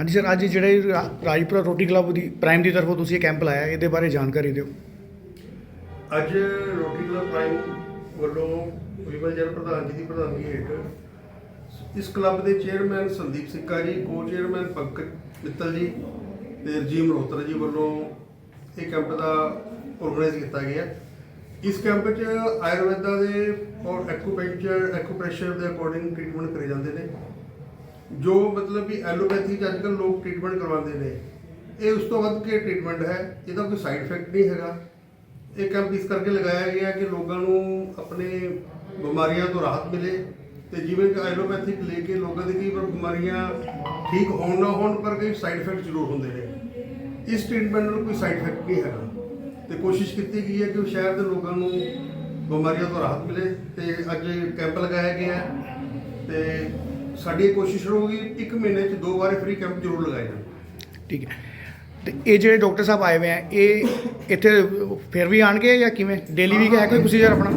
ਹਾਂਜੀ ਸਰ, ਅੱਜ ਜਿਹੜੇ ਰਾਜਪੁਰਾ ਰੋਟੀ ਕਲੱਬ ਦੀ, ਪ੍ਰਾਈਮ ਦੀ ਤਰਫੋਂ ਤੁਸੀਂ ਇਹ ਕੈਂਪ ਲਾਇਆ, ਇਹਦੇ ਬਾਰੇ ਜਾਣਕਾਰੀ ਦਿਓ। ਅੱਜ ਰੋਟੀ ਕਲੱਬ ਪ੍ਰਾਈਮ ਵੱਲੋਂ ਵਿਮਲ ਜਨ ਪ੍ਰਧਾਨ ਜੀ ਦੀ ਪ੍ਰਧਾਨਗੀ ਹੇਠ, ਇਸ ਕਲੱਬ ਦੇ ਚੇਅਰਮੈਨ ਸੰਦੀਪ ਸਿੱਕਾ ਜੀ ਕੋ ਚੇਅਰਮੈਨ ਪੰਕਜ ਮਿੱਤਲ ਜੀ ਤੇ ਰਜੀਵ ਮਲਹੋਤਰਾ ਜੀ ਵੱਲੋਂ ਇਹ ਕੈਂਪ ਦਾ ਆਰਗੇਨਾਈਜ਼ ਕੀਤਾ ਗਿਆ। ਇਸ ਕੈਂਪ 'ਚ ਆਯੁਰਵੇਦਾ ਦੇ ਔਰ ਐਕੂਪੈਂਚਰ ਐਕੂਪ੍ਰੈਸ਼ਰ ਦੇ ਅਕੋਰਡਿੰਗ ਟ੍ਰੀਟਮੈਂਟ ਕਰੇ ਜਾਂਦੇ ਨੇ। ਜੋ ਮਤਲਬ ਵੀ ਐਲੋਪੈਥੀ 'ਚ ਅੱਜਕੱਲ੍ਹ ਲੋਕ ਟ੍ਰੀਟਮੈਂਟ ਕਰਵਾਉਂਦੇ ਨੇ, ਇਹ ਉਸ ਤੋਂ ਵੱਧ ਕੇ ਟ੍ਰੀਟਮੈਂਟ ਹੈ? ਇਹਦਾ ਕੋਈ ਸਾਈਡ ਇਫੈਕਟ ਨਹੀਂ ਹੈਗਾ। ਇਹ ਕੈਂਪ ਇਸ ਕਰਕੇ ਲਗਾਇਆ ਗਿਆ ਕਿ ਲੋਕਾਂ ਨੂੰ ਆਪਣੇ ਬਿਮਾਰੀਆਂ ਤੋਂ ਰਾਹਤ ਮਿਲੇ ਤੇ ਜਿਵੇਂ ਕਿ ਐਲੋਪੈਥਿਕ ਲੈ ਕੇ ਲੋਕਾਂ ਦੀ ਕਈ ਵਾਰ ਬਿਮਾਰੀਆਂ ਠੀਕ ਹੋਣ ਨਾ ਹੋਣ, ਪਰ ਕਈ ਸਾਈਡ ਇਫੈਕਟ ਜ਼ਰੂਰ ਹੁੰਦੇ ਨੇ। ਇਸ ਟ੍ਰੀਟਮੈਂਟ ਨਾਲ ਕੋਈ ਸਾਈਡ ਇਫੈਕਟ ਨਹੀਂ ਹੈਗਾ। ਤੇ ਕੋਸ਼ਿਸ਼ ਕੀਤੀ ਗਈ ਹੈ ਕਿ ਸ਼ਹਿਰ ਦੇ ਲੋਕਾਂ ਨੂੰ ਬਿਮਾਰੀਆਂ ਤੋਂ ਰਾਹਤ ਮਿਲੇ ਤੇ ਅੱਜ ਕੈਂਪ ਲਗਾਇਆ ਗਿਆ ਹੈ ਤੇ ਸਾਡੀ ਕੋਸ਼ਿਸ਼ ਰਹੂਗੀ ਇੱਕ ਮਹੀਨੇ 'ਚ ਦੋ ਵਾਰ ਫ੍ਰੀ ਕੈਂਪ ਜ਼ਰੂਰ ਲਗਾਏ ਜਾਣ। ਠੀਕ ਹੈ। ਤੇ ਇਹ ਜਿਹੜੇ ਡਾਕਟਰ ਸਾਹਿਬ ਆਏ ਹੋਏ ਆ ਇਹ ਇੱਥੇ ਫਿਰ ਵੀ ਆਣਗੇ ਜਾਂ ਕਿਵੇਂ? ਡੇਲੀ ਵੀ ਹੈ ਕੋਈ ਪ੍ਰੋਸੀਜਰ ਆਪਣਾ?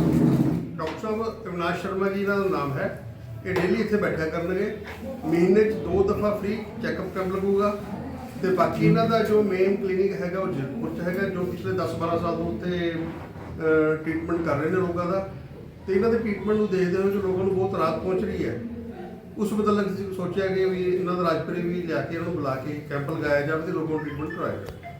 ਡਾਕਟਰ ਸਾਹਿਬ ਅਵਿਨਾਸ਼ ਸ਼ਰਮਾ ਜੀ ਦਾ ਨਾਮ ਹੈ। ਇਹ ਡੇਲੀ ਇੱਥੇ ਬੈਠਿਆ ਕਰਨਗੇ। ਮਹੀਨੇ 'ਚ ਦੋ ਦਫਾ ਫ੍ਰੀ ਚੈੱਕਅਪ ਕੈਂਪ ਲੱਗੂਗਾ। ਤੇ ਬਾਕੀ ਇਹਨਾਂ ਦਾ ਜੋ ਮੇਨ ਕਲੀਨਿਕ ਹੈਗਾ ਉਹ ਜਗਪੁਰ 'ਚ ਹੈਗਾ ਜੋ ਪਿਛਲੇ 10-12 ਸਾਲ ਤੋਂ ਉੱਥੇ ਟ੍ਰੀਟਮੈਂਟ ਕਰ ਰਹੇ ਨੇ ਲੋਕਾਂ ਦਾ। ਤੇ ਇਹਨਾਂ ਦੇ ਟ੍ਰੀਟਮੈਂਟ ਨੂੰ ਦੇਖਦੇ ਹੋਏ ਜੋ ਲੋਕਾਂ ਨੂੰ ਬਹੁਤ ਰਾਹਤ ਪਹੁੰਚ ਰਹੀ ਹੈ। ਉਸ ਬਦਲ ਅਸੀਂ ਸੋਚਿਆ ਕਿ ਵੀ ਇਹਨਾਂ ਦਾ ਰਾਜਪੁਰੇ ਵੀ ਲਿਆ ਕੇ, ਇਹਨਾਂ ਨੂੰ ਬੁਲਾ ਕੇ ਕੈਂਪ ਲਗਾਇਆ ਜਾਵੇ ਤੇ ਲੋਕਾਂ ਨੂੰ ਟ੍ਰੀਟਮੈਂਟ ਕਰਵਾਇਆ ਜਾਵੇ।